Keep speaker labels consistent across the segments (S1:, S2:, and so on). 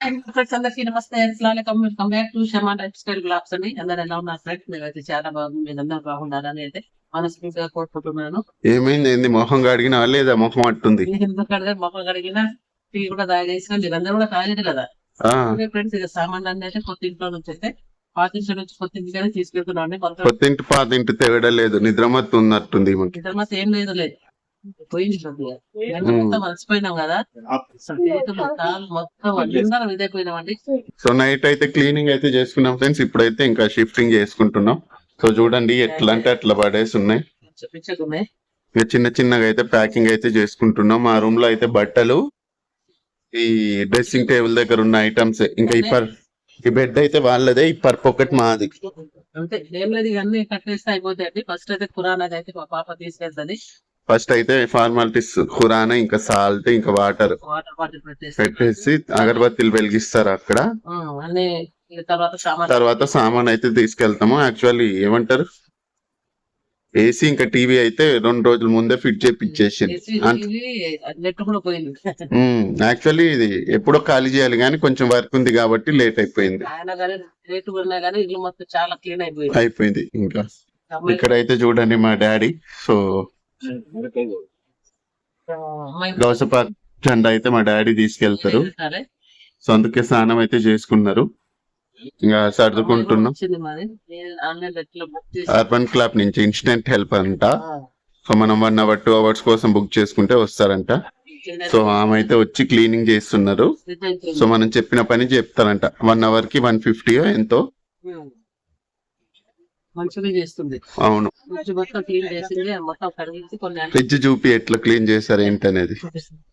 S1: Friends అందరికీ నమస్తే అస్సలాముఅలైకుం welcome back to Shama lifestyle blogs అని. అందరూ ఎలా ఉన్నారు ఫ్రెండ్స్ మేమైతే చాలా బాగుంది మీరు అందరూ బాగున్నారని అయితే మనస్ఫూర్తిగా కోరుకుంటున్నాను.
S2: ఏమైంది? ఏంది? మొహం కడిగినా లేదా? మొహం అట్టుంది
S1: ఎందుకంటే మొక్కలు కడిగిన టీ కూడా తాగేసిన మీరందరూ కూడా తాగలేదు కదా. ఫ్రెండ్స్ ఇక సామాన్లు అన్ని అయితే కొత్త ఇంట్లో నుంచి అయితే పాత ఇంట్లో నుంచి కొత్త ఇంటికైనా తీసుకెళ్తున్నాను కొంత
S2: కొత్తింటి పాతింటి తెగడలేదు నిద్రమత్తు ఉన్నట్టుంది ఈమెకి.
S1: ఇద్దరు మాత్రం ఏం లేదు లేదు. మొత్తం కదా? మొత్తం అందరం
S2: సో నైట్ అయితే క్లీనింగ్ అయితే చేసుకున్నాం ఫ్రెండ్స్. ఇప్పుడైతే ఇంకా షిఫ్టింగ్ చేసుకుంటున్నాం. సో చూడండి ఎట్లా అంటే అట్లా పడేసి ఉన్నాయి. ఇక చిన్న చిన్నగా అయితే ప్యాకింగ్ అయితే చేసుకుంటున్నాం. మా రూమ్లో అయితే బట్టలు ఈ డ్రెస్సింగ్ టేబుల్ దగ్గర ఉన్న ఐటమ్స్ ఇంకా ఈ పర్ ఈ బెడ్ అయితే వాళ్ళదే ఈ ఒకటి మాది.
S1: అంతే. ఏం లేదు ఇవన్నీ కట్టేస్తే అయిపోతాయండి. ఫస్ట్ అయితే ఖురాన్ అయితే మా పాప తీసుకెళ్తుంది
S2: ఫస్ట్ అయితే ఫార్మాలిటీస్ ఖురానా ఇంకా సాల్ట్ ఇంకా వాటర్
S1: వాటర్ బాటిల్ పెట్టేసి.
S2: అగరబత్తిలు వెలిగిస్తారు అక్కడ.
S1: అన్ని తర్వాత సామాన్
S2: తర్వాత సామాన్ అయితే తీసుకెళ్తాము. యాక్చువల్లీ ఏమంటారు? ఏసీ ఇంకా టీవీ అయితే రెండు రోజుల ముందే ఫిట్
S1: పోయింది.
S2: యాక్చువల్లీ ఇది ఎప్పుడో ఖాళీ చేయాలి కానీ కొంచెం వర్క్ ఉంది కాబట్టి లేట్ అయిపోయింది.
S1: అయిపోయింది.
S2: అయిపోయింది ఇంకా. ఇక్కడ అయితే చూడండి మా డాడీ. సో గౌసపాక్ జెండా అయితే మా డాడీ తీసుకెళ్తారు. సో అందుకే స్నానం అయితే చేసుకున్నారు. ఇంకా సర్దుకుంటున్నాం. అర్బన్ క్లబ్ నుంచి ఇన్స్టెంట్ హెల్ప్ అంట. సో మనం వన్ అవర్ టూ అవర్స్ కోసం బుక్ చేసుకుంటే వస్తారంట. సో ఆమె అయితే వచ్చి క్లీనింగ్ చేస్తున్నారు. సో మనం చెప్పిన పని చెప్తారంట. వన్ అవర్కి వన్ ఫిఫ్టీ ఎంతో?
S1: ఉమ్. మంచిగా చేస్తుంది
S2: అవును
S1: ఫ్రిడ్జ్ మొత్తం క్లీన్ చేసింది మొత్తం కడిగించి కొన్ని అన్ని
S2: ఫ్రిడ్జ్ చూపి ఎట్లా క్లీన్ చేశారు ఏంటనేది
S1: చూపిస్తుంది.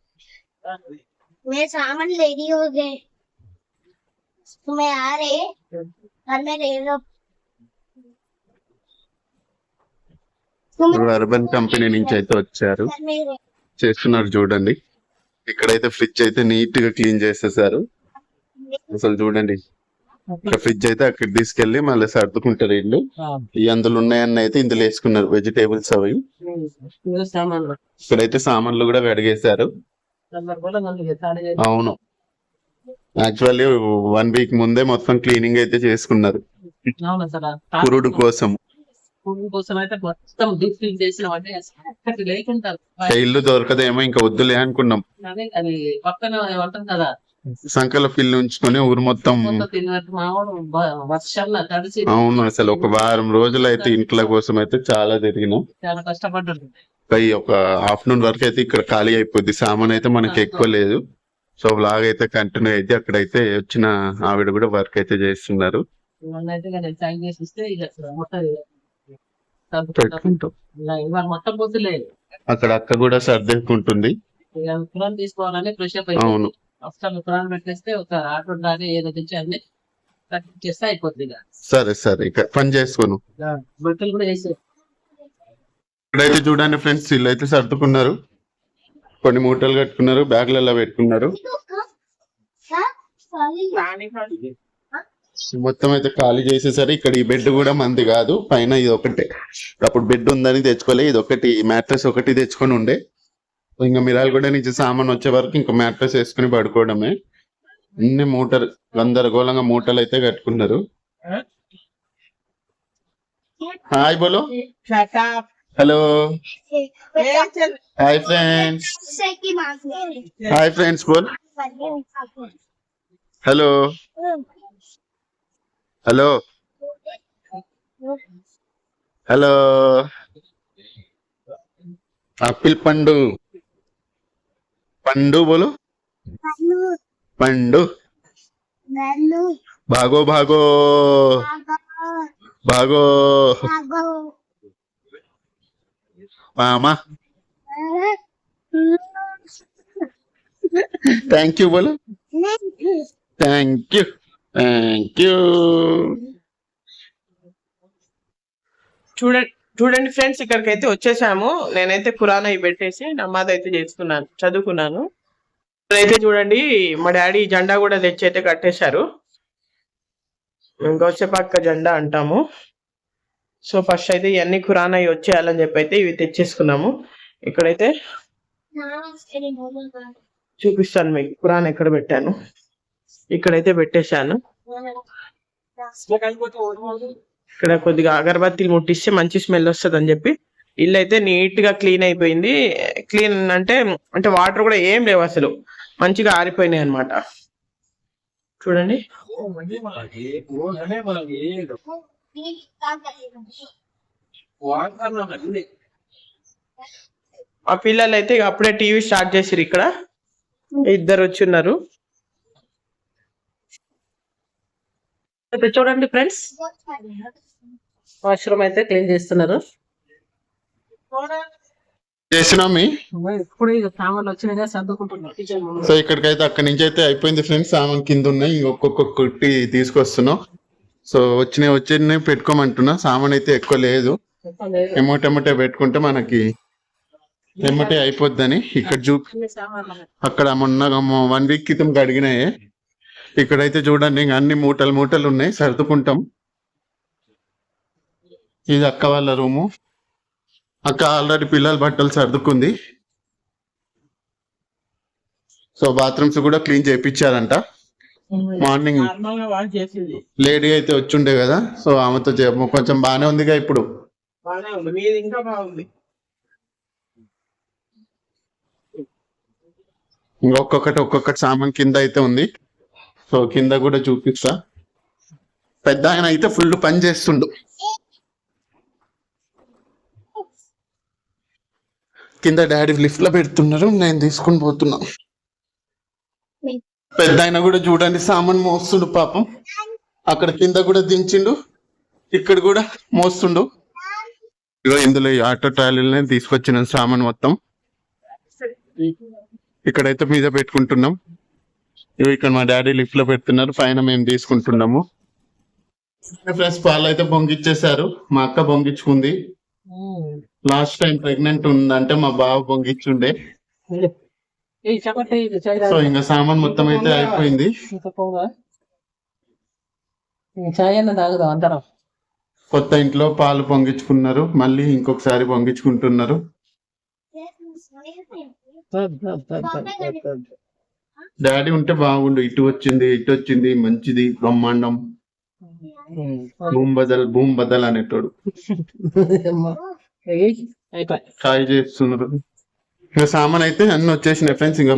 S3: मेरे सामान रेडी हो गए तुम्हें आ रहे और मैं ले लो तुम्हें
S2: అర్బన్ కంపెనీ నుంచి అయితే వచ్చారు
S3: मेरे
S2: చేస్తున్నారు చూడండి ఇక్కడైతే ఫ్రిడ్జ్ అయితే నీట్ గా క్లీన్ చేసేసారు అసలు చూడండి ఇక్కడ ఫ్రిడ్జ్ అయితే అక్కడ తీసుకెళ్ళి మళ్ళీ సర్దుకుంటారు ఇల్లు. ఈ అందులో ఉన్నాయన్న అయితే ఇందులో వేసుకున్నారు వెజిటేబుల్స్ అవి. ఇక్కడైతే సామాన్లు కూడా
S1: చేసి-
S2: అవును. యాక్చువల్లీ వన్ వీక్ ముందే మొత్తం క్లీనింగ్ అయితే చేసుకున్నారు. పురుడు కోసం. ఇల్లు దొరకదేమో ఇంకా వద్దులే అనుకున్నాం.
S1: పక్కన ఉంటుంది కదా.
S2: సంకల పిల్లి ఉంచుకొని ఊరు మొత్తం అవును అసలు ఒక వారం రోజులు అయితే ఇంట్లో కోసం అయితే చాలా తిరిగినాం.
S1: చాలా కష్టపడ్డాడు
S2: ఒక ఆఫ్టర్నూన్ వరకు అయితే ఇక్కడ ఖాళీ అయిపోద్ది సామాన్ అయితే మనకి ఎక్కువ లేదు. సో బ్లాగ్ అయితే కంటిన్యూ అయితే అక్కడైతే వచ్చిన ఆవిడ కూడా వర్క్ అయితే చేస్తున్నారు అక్కడ అక్క కూడా సర్దుకుంటుంది. అవును.
S1: కురాన్ పెట్టేస్తే ఒక ఆటో ఉండాలి ఏదో తెచ్చి అన్ని కట్ చేస్తే అయిపోతుంది
S2: సరే సరే ఇక పని చేసుకోను.
S1: బట్టలు కూడా వేసి.
S2: ఇక్కడైతే చూడండి ఫ్రెండ్స్ వీళ్ళు అయితే సర్దుకున్నారు. కొన్ని మూటలు కట్టుకున్నారు బ్యాగ్లలో పెట్టుకున్నారు. మొత్తం అయితే ఖాళీ చేసేసరి ఇక్కడ ఈ బెడ్ కూడా మంది కాదు పైన ఇది ఒకటే. అప్పుడు బెడ్ ఉందని తెచ్చుకోలే ఇది ఒకటి మ్యాట్రెస్ ఒకటి తెచ్చుకొని ఉండే. ఇంకా మిరాలు కూడా నుంచి సామాన్ వచ్చే వరకు ఇంకా మ్యాట్రెస్ వేసుకుని పడుకోవడమే. అన్ని మూటలు గందరగోళంగా మూటలు అయితే కట్టుకున్నారు. హాయ్ బోలో. Hello. Hi friends. Hi friends బోల్. హలో. హలో. హలో. ఆపిల్ పండు పండు బోలు? పండు. భాగో భాగో భాగో మామా. థ్యాంక్ యూ బోలు. థ్యాంక్ యూ థ్యాంక్ యూ
S4: చూడండి. చూడండి ఫ్రెండ్స్ ఇక్కడికి అయితే వచ్చేసాము. నేనైతే ఖురాన్ అయి పెట్టేసి నమాజ్ అయితే చేస్తున్నాను చదువుకున్నాను. ఇప్పుడైతే చూడండి మా డాడీ జెండా కూడా తెచ్చి అయితే కట్టేశారు గౌసెపక్క జెండా అంటాము. సో ఫస్ట్ అయితే ఇవన్నీ ఖురాన్ అయి వచ్చేయాలని చెప్పి అయితే ఇవి తెచ్చేసుకున్నాము. ఇక్కడైతే చూపిస్తాను మీకు ఖురాన్ ఎక్కడ పెట్టాను. ఇక్కడైతే పెట్టేశాను. ఇక్కడ కొద్దిగా అగరబత్తీలు ముట్టిస్తే మంచి స్మెల్ వస్తుంది అని చెప్పి. ఇల్లు అయితే నీట్గా క్లీన్ అయిపోయింది. క్లీన్ అంటే అంటే వాటర్ కూడా ఏం లేవు అసలు. మంచిగా ఆరిపోయినాయి అన్నమాట. చూడండి. ఆ పిల్లలు అయితే ఇక అప్పుడే టీవీ స్టార్ట్ చేసిరు ఇక్కడ. ఇద్దరు వచ్చిన్నారు.
S1: అయితే చూడండి ఫ్రెండ్స్. వాష్రూమ్ అయితే క్లీన్ చేస్తున్నారు. ఇప్పుడు సామాన్లు.
S2: సో ఇక్కడికైతే అక్కడి నుంచి అయితే అయిపోయింది ఫ్రెండ్స్. సామాన్ కింద ఉన్నాయి. ఇంకొక్కొక్కటి తీసుకొస్తున్నాం. సో వచ్చినాయి వచ్చినాయి పెట్టుకోమంటున్నా. సామాన్ అయితే ఎక్కువ లేదు. ఎమ్మటెమ్మటే పెట్టుకుంటే మనకి ఎమ్మటే అయిపోద్దని. ఇక్కడ చూ అక్కడ మొన్న వన్ వీక్ క్రితం కడిగినాయే. ఇక్కడైతే చూడండి ఇంక అన్ని మూటలు మూటలు ఉన్నాయి సర్దుకుంటాం. ఇది అక్క వాళ్ళ రూము. అక్క ఆల్రెడీ పిల్లల బట్టలు సర్దుకుంది. సో బాత్రూమ్స్ కూడా క్లీన్ చేయించారంట మార్నింగ్ లేడీ అయితే వచ్చుండే కదా సో ఆమెతో కొంచెం బాగానే ఉందిగా ఇప్పుడు. ఇంకొకటి ఒక్కొక్కటి సామాన్ కింద అయితే ఉంది. సో కింద కూడా చూపిస్తా. పెద్ద ఆయన అయితే ఫుల్ పని చేస్తుండు. కింద డాడీ లిఫ్ట్లో పెడుతున్నారు నేను తీసుకుని పోతున్నా. పెద్ద ఆయన కూడా చూడండి సామాన్ మోస్తుండు పాపం. అక్కడ కింద కూడా దించిండు ఇక్కడ కూడా మోస్తుండు. ఇగో ఇందులో ఈ ఆటో ట్రాలీలనే తీసుకొచ్చిన సామాన్ మొత్తం. ఇక్కడైతే మీద పెట్టుకుంటున్నాం. ఇవి ఇక్కడ మా డాడీ లిఫ్ట్లో పెడుతున్నారు పైన మేము తీసుకుంటున్నాము. ప్లస్ పాలు అయితే పొంగిచ్చేసారు మా అక్క పొంగించుకుంది లాస్ట్ టైం ప్రెగ్నెంట్ ఉందంటే మా బావ పొంగిచ్చుండే సో ఇంకా సామాన్ మొత్తం అయితే అయిపోయింది. కొత్త ఇంట్లో పాలు పొంగించుకున్నారు మళ్ళీ ఇంకొకసారి పొంగించుకుంటున్నారు డాడీ ఉంటే బాగుండు. ఇటు వచ్చింది ఇటు వచ్చింది మంచిది బ్రహ్మాండం. భూమ్ బదల్ భూమ్ బదల్ అనేటోడు చాయ్ చేస్తున్నారు. ఇంకా సామాన్ అయితే అన్ని వచ్చేసినాయి ఫ్రెండ్స్. ఇంకా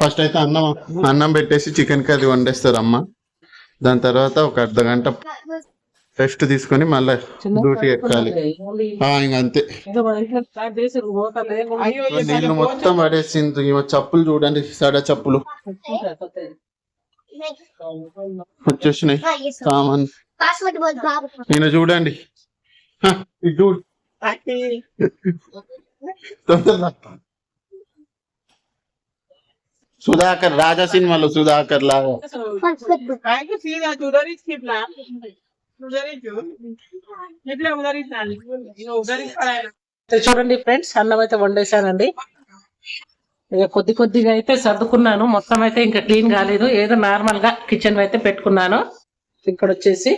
S2: ఫస్ట్ అయితే అన్నం అన్నం పెట్టేసి చికెన్ కర్రీ వండేస్తారు అమ్మ. దాని తర్వాత ఒక అర్ధ గంట రెస్ట్ తీసుకొని మళ్ళీ డ్యూటీ ఎక్కాలి. ఇంక అంతే. నీళ్ళు మొత్తం పడేసింది చెప్పులు చూడండి సడ చెప్పులు. వచ్చేసినాయి. సామాన్. నేను చూడండి. హ, ఇది చూడు తొందరగా. సుధాకర్ రాజా సినిమాలో సుధాకర్ లాగా.
S1: చూడండి ఫ్రెండ్స్ అన్నం అయితే వండేసానండి ఇక కొద్ది కొద్దిగా అయితే సర్దుకున్నాను. మొత్తం అయితే ఇంకా క్లీన్ కాలేదు. ఏదో నార్మల్గా కిచెన్ అయితే పెట్టుకున్నాను. ఇక్కడ వచ్చేసి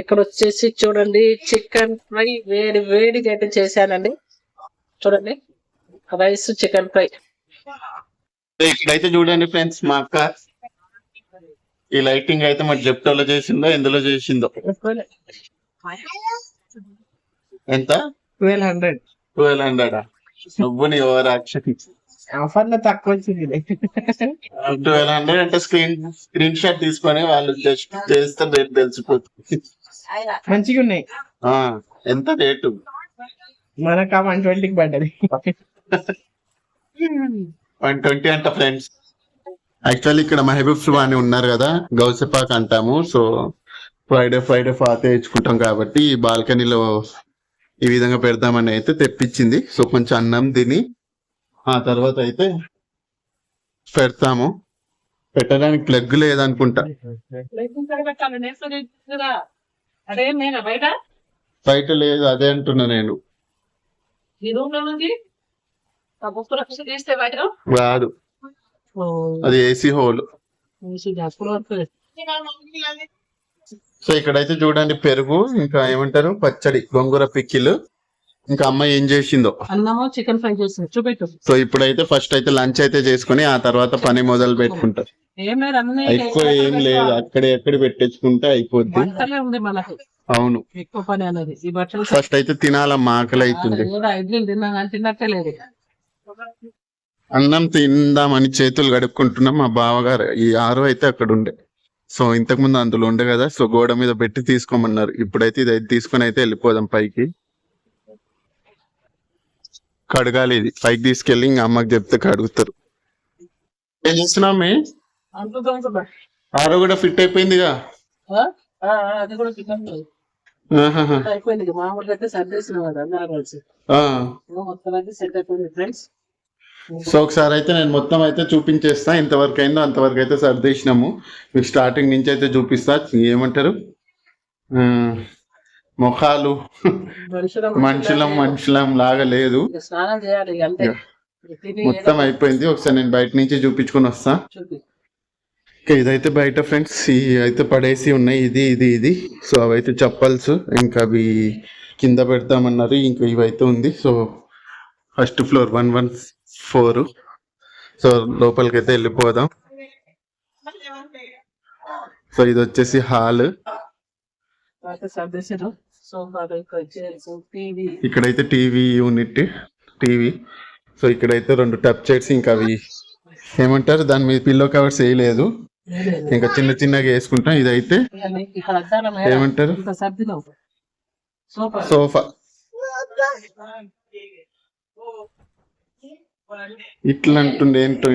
S1: ఇక్కడ వచ్చేసి చూడండి చికెన్ ఫ్రై వేడి వేడిగా అయితే చేశానండి. చూడండి రైస్ చికెన్ ఫ్రై.
S2: ఇక్కడైతే చూడండి ఫ్రెండ్స్ మా అక్క ఈ లైటింగ్ అయితే మరి జెప్టోలో చేసిందో ఎందులో చేసిందో? ఎంత?
S4: Twelve hundred.
S2: Twelve hundred? నువ్వు నీ ఓవర్ యాక్షన్
S4: ఆఫర్లో తక్కువ వచ్చింది
S2: ట్వెల్వ్ హండ్రెడ్ అంటే స్క్రీన్ స్క్రీన్ షాట్ తీసుకొని వాళ్ళు జస్ట్ చేస్తే రేట్ తెలిసిపోతుంది.
S4: మంచిగా ఉన్నాయి.
S2: ఆ, ఎంత రేటు?
S4: మనకు వన్ ట్వంటీకి పడ్డది.
S2: వన్ ట్వంటీ అంట ఫ్రెండ్స్. యాక్చువల్లీ ఇక్కడ మహబూబ్ సుబాని ఉన్నారు కదా గౌసపాక్ అంటాము. సో ఫ్రైడే ఫ్రైడే ఫాతే ఇచ్చుకుంటాం కాబట్టి ఈ బాల్కనీలో ఈ విధంగా పెడదామని అయితే తెప్పించింది. సో కొంచెం అన్నం తిని ఆ తర్వాత అయితే పెడతాము. పెట్టడానికి ప్లగ్ లేదనుకుంటా.
S1: బయట
S2: బయట లేదు అదే అంటున్నా నేను. కాదు అది ఏసీ హోల్ సో ఇక్కడైతే చూడండి పెరుగు ఇంకా ఏమంటారు? పచ్చడి గొంగూర పిక్కిలు. ఇంకా అమ్మాయి ఏం చేసిందో.
S1: అన్నము చికెన్ ఫ్రై చేసింది. చూపెట్టు.
S2: సో ఇప్పుడైతే ఫస్ట్ అయితే లంచ్ అయితే చేసుకుని ఆ తర్వాత పని మొదలు పెట్టుకుంటారు ఎక్కువ ఏం లేదు. అక్కడే ఎక్కడ పెట్టేసుకుంటే అయిపోద్ది. అవును.
S1: ఎక్కువ పని అనేది. ఈ బట్టలు
S2: ఫస్ట్ అయితే తినాలమ్మా ఆకలి అవుతుంది
S1: తిన్నా తిన్నట్టే లేదు.
S2: అన్నం తిందామని చేతులు కడుక్కుంటున్నాం మా బావగారు. ఈ ఆరు అయితే అక్కడ ఉండే. సో ఇంతకు ముందు అందులో ఉండే కదా. సో గోడ మీద పెట్టి తీసుకోమన్నారు. ఇప్పుడైతే ఇది అయితే తీసుకొని అయితే వెళ్ళిపోదాం పైకి. కడగాలి ఇది. పైకి తీసుకెళ్ళి ఇంకా అమ్మకి చెప్తే కడుగుతారు. ఏం చేస్తున్నావు మే
S1: అంటూ తోముతున్నా.
S2: ఆరో కూడా ఫిట్ అయిపోయిందిగా.
S1: అయిపోయింది ఇక. మామూలుగా అయితే సర్దేసిన కదా మొత్తం అయితే సెట్ అయిపోయింది ఫ్రెండ్స్.
S2: సో ఒకసారి అయితే నేను మొత్తం అయితే చూపించేస్తా. ఇంతవరకు అయిందో అంతవరకు అయితే సర్దేసినాము మీకు స్టార్టింగ్ నుంచి అయితే చూపిస్తా. ఏమంటారు? ముఖాలు
S1: మనుషులం
S2: మనుషులం లాగా లేదు. మొత్తం అయిపోయింది. ఒకసారి నేను బయట నుంచి చూపించుకొని వస్తా. ఇంకా ఇదైతే బయట ఫ్రెండ్స్ అయితే పడేసి ఉన్నాయి. ఇది ఇది ఇది. సో అవైతే చెప్పల్స్ ఇంకా అవి కింద పెడతామన్నారు. ఇంకా ఇవైతే ఉంది. So first floor one one four. So లోపలికి అయితే వెళ్ళిపోదాం. సో ఇది వచ్చేసి హాల్. ఇక్కడైతే టీవీ యూనిట్ టీవీ. సో ఇక్కడైతే రెండు టచ్ చైర్స్ ఇంకా అవి ఏమంటారు? దాని మీద పిల్లో కవర్స్ వేయలేదు. ఇంకా చిన్న చిన్నగా వేసుకుంటాం. ఇదైతే ఏమంటారు?
S1: సోఫా.
S2: ఇట్లా అంటుండే ఏంటో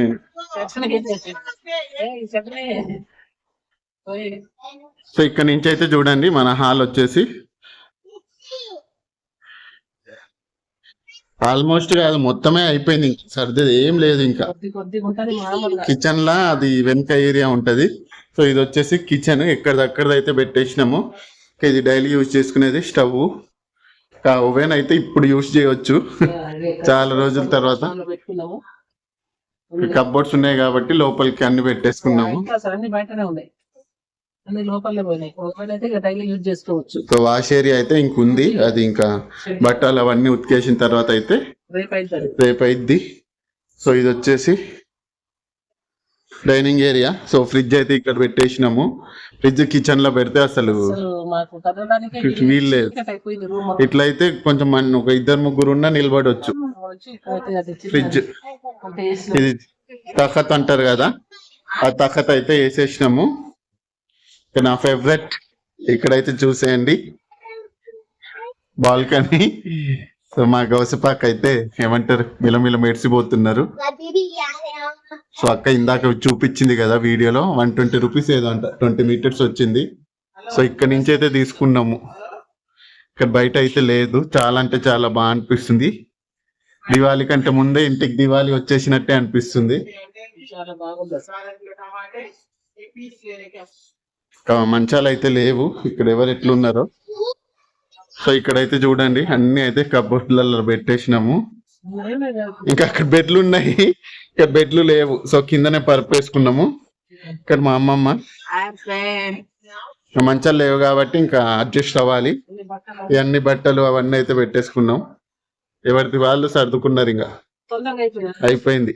S2: సో ఇక్కడ నుంచి అయితే చూడండి మన హాల్ వచ్చేసి. ఆల్మోస్ట్ కాదు మొత్తమే అయిపోయింది ఇంక. ఏం లేదు ఇంకా. కిచెన్ లా అది వెనక ఏరియా ఉంటది. సో ఇది వచ్చేసి కిచెన్ ఎక్కడిదక్కడది అయితే పెట్టేసినాము ఇది డైలీ యూజ్ చేసుకునేది స్టవ్ ఓవెన్ అయితే ఇప్పుడు యూజ్ చేయొచ్చు. చాలా రోజుల తర్వాత. కబ్బోర్డ్స్ ఉన్నాయి కాబట్టి లోపలికి అన్ని పెట్టేసుకున్నాము. సో వాష్ ఏరియా అయితే ఇంకుంది అది ఇంకా బట్టలు అవన్నీ ఉతికేసిన తర్వాత అయితే
S1: రేపు అవుతుంది
S2: రేపు అయిద్ది. సో ఇది వచ్చేసి డైనింగ్ ఏరియా. సో ఫ్రిడ్జ్ అయితే ఇక్కడ పెట్టేసినాము. ఫ్రిడ్జ్ కిచెన్లో పెడితే అసలు
S1: వీల్లేదు
S2: ఇట్లయితే కొంచెం ఒక ఇద్దరు ముగ్గురు ఉన్నా నిలబడవచ్చు ఫ్రిడ్జ్. ఇది తఖత్ అంటారు కదా. ఆ తఖత్ అయితే వేసేసినాము. నా ఫేవరెట్. ఇక్కడైతే చూసేయండి. బాల్కనీ. సో మా గౌసపాక్ అయితే ఏమంటారు? మిలమిల మెడిసిపోతున్నారు సో అక్క ఇందాక చూపించింది కదా వీడియోలో వన్ ట్వంటీ రూపీస్ ఏదంట ట్వంటీ మీటర్స్ వచ్చింది. సో ఇక్కడ నుంచి అయితే తీసుకున్నాము. ఇక్కడ బయట అయితే లేదు చాలా అంటే చాలా బాగా అనిపిస్తుంది. దివాళీ కంటే ముందే ఇంటికి దివాళీ వచ్చేసినట్టే అనిపిస్తుంది. మంచాలు అయితే లేవు ఇక్కడ ఎవరు ఎట్లున్నారో. సో ఇక్కడైతే చూడండి అన్ని అయితే కబోర్డ్లలో పెట్టేసినాము. ఇంకా అక్కడ బెడ్లు ఉన్నాయి. ఇక్కడ బెడ్లు లేవు. సో కిందనే పరుపేసుకున్నాము ఇక్కడ మా అమ్మమ్మ. ఇంకా మంచాలు లేవు కాబట్టి ఇంకా అడ్జస్ట్ అవ్వాలి.
S1: అన్ని బట్టలు
S2: ఇవన్నీ బట్టలు అవన్నీ అయితే పెట్టేసుకున్నాం. ఎవరిది వాళ్ళు సర్దుకున్నారు ఇంకా.
S1: అయిపోయింది.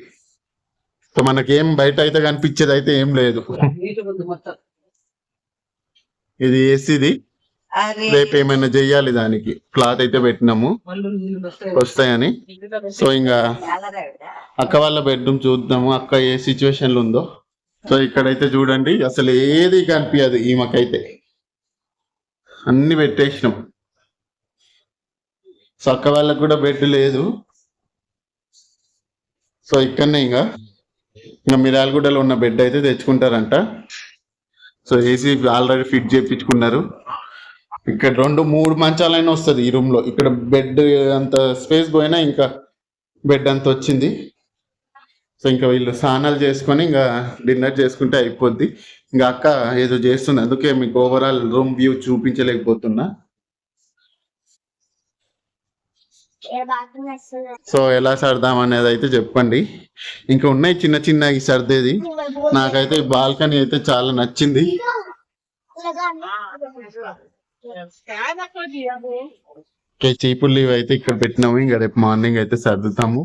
S2: సో మనకేం బయట అయితే కనిపించేది అయితే ఏం లేదు. ఇది ఏసీది. రేపు ఏమైనా చెయ్యాలి దానికి? క్లాత్ అయితే పెట్టినాము. వస్తాయని. సో ఇంకా అక్క వాళ్ళ బెడ్రూమ్ చూద్దాము. అక్క ఏ సిచ్యువేషన్లో ఉందో? సో ఇక్కడైతే చూడండి అసలు ఏది కనిపించదు ఈమెకైతే. అన్ని పెట్టేసినాం. సో అక్క వాళ్ళకి కూడా బెడ్ లేదు. సో ఇక్కడనే ఇంకా. ఇంకా మిరాలగూడలో ఉన్న బెడ్ అయితే తెచ్చుకుంటారంట. సో ఏసీ ఆల్రెడీ ఫిట్ చేయించుకున్నారు ఇక్కడ రెండు మూడు మంచాలైనా వస్తుంది ఈ రూమ్లో. ఇక్కడ బెడ్ అంత స్పేస్ పోయినా ఇంకా బెడ్ అంత వచ్చింది. సో ఇంకా వీళ్ళు స్నానాలు చేసుకొని ఇంకా డిన్నర్ చేసుకుంటే అయిపోద్ది. ఇంకా అక్క ఏదో చేస్తుంది. అందుకే మీకు ఓవరాల్ రూమ్ వ్యూ చూపించలేకపోతున్నా. సో ఎలా సర్దాం అనేది అయితే చెప్పండి. ఇంకా ఉన్నాయి చిన్న చిన్న సర్దేది. నాకైతే బాల్కనీ అయితే చాలా నచ్చింది. ఓకే చీపులు లీవ్ అయితే ఇక్కడ పెట్టినాము. ఇంకా రేపు మార్నింగ్ అయితే సర్దుతాము.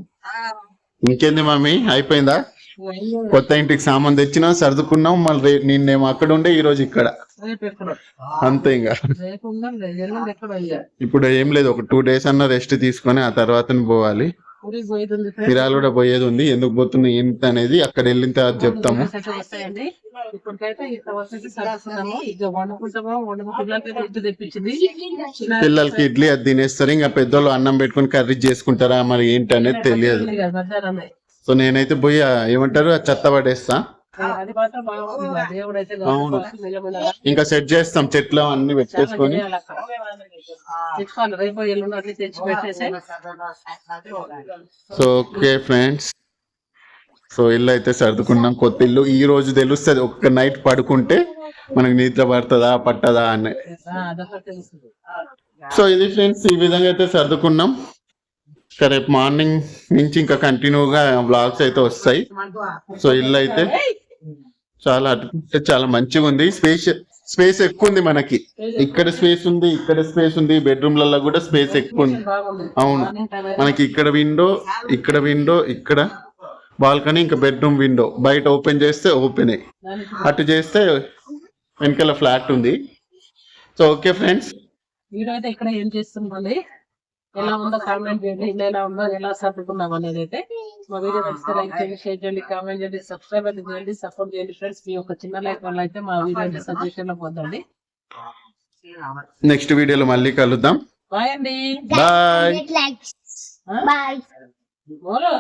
S2: ఇంకేంది మమ్మీ అయిపోయిందా? కొత్త ఇంటికి సామాన్ తెచ్చినా సర్దుకున్నాం. మళ్ళీ నిన్నేమో అక్కడ ఉండే ఈ రోజు ఇక్కడ. అంతే ఇక. ఇప్పుడు ఏం లేదు. ఒక టూ డేస్ అన్న రెస్ట్ తీసుకొని ఆ తర్వాత పోవాలి. మిరాలు కూడా పోయేది ఉంది ఎందుకు పోతున్నా ఏంటి అనేది అక్కడ వెళ్ళిన తర్వాత చెప్తాము.
S1: పిల్లలకి ఇడ్లీ
S2: అది తినేస్తారు. ఇంకా పెద్దోళ్ళు అన్నం పెట్టుకొని కర్రీ చేసుకుంటారా? మరి ఏంటి అనేది తెలియదు. సో నేనైతే పోయి ఏమంటారు? చెత్త పడేస్తా. ఇంకా సెట్ చేస్తాం చెట్లు అన్ని పెట్టేసుకొని. So okay friends. సో ఇల్లు అయితే సర్దుకున్నాం. కొత్త ఇల్లు. ఈ రోజు తెలుస్తుంది. ఒక్క నైట్ పడుకుంటే మనకి నిద్ర పడుతుందా పట్టదా అని. సో ఇది ఫ్రెండ్స్ ఈ విధంగా అయితే సర్దుకున్నాం. రేపు మార్నింగ్ నుంచి ఇంకా కంటిన్యూగా బ్లాగ్స్ అయితే వస్తాయి. సో ఇల్లు అయితే చాలా అటు చాలా మంచిగా ఉంది స్పేస్ స్పేస్ ఎక్కువ ఉంది మనకి. ఇక్కడ స్పేస్ ఉంది ఇక్కడ స్పేస్ ఉంది. బెడ్రూమ్లలో కూడా స్పేస్ ఎక్కువ ఉంది అవును. మనకి ఇక్కడ విండో ఇక్కడ విండో ఇక్కడ బాల్కనీ ఇంకా బెడ్రూమ్ విండో బయట ఓపెన్ చేస్తే ఓపెన్ అటు చేస్తే వెనకాల ఫ్లాట్ ఉంది. సో ఓకే ఫ్రెండ్స్
S1: వీడియో అయితే ఇక్కడ ఏం చేస్తుంది ఎలా ఉందో కామెంట్ చేయండి. ఇల్లు ఎలా ఉందో ఎలా సర్దుకున్నాం అనేది అయితే మా వీడియో నచ్చితే లైక్ చేయండి షేర్ చేయండి కామెంట్ చేయండి సబ్స్క్రైబ్ అయితే చేయండి సపోర్ట్ చేయండి. ఫ్రెండ్స్ మీ యొక్క చిన్న లైక్ వల్ల అయితే మా వీడియో సజెషన్లో పోతుంది
S2: నెక్స్ట్ వీడియోలో మళ్ళీ కలుద్దాం.
S1: బాయ్ అండి.
S2: బాయ్?
S3: బాయ్
S1: బోలో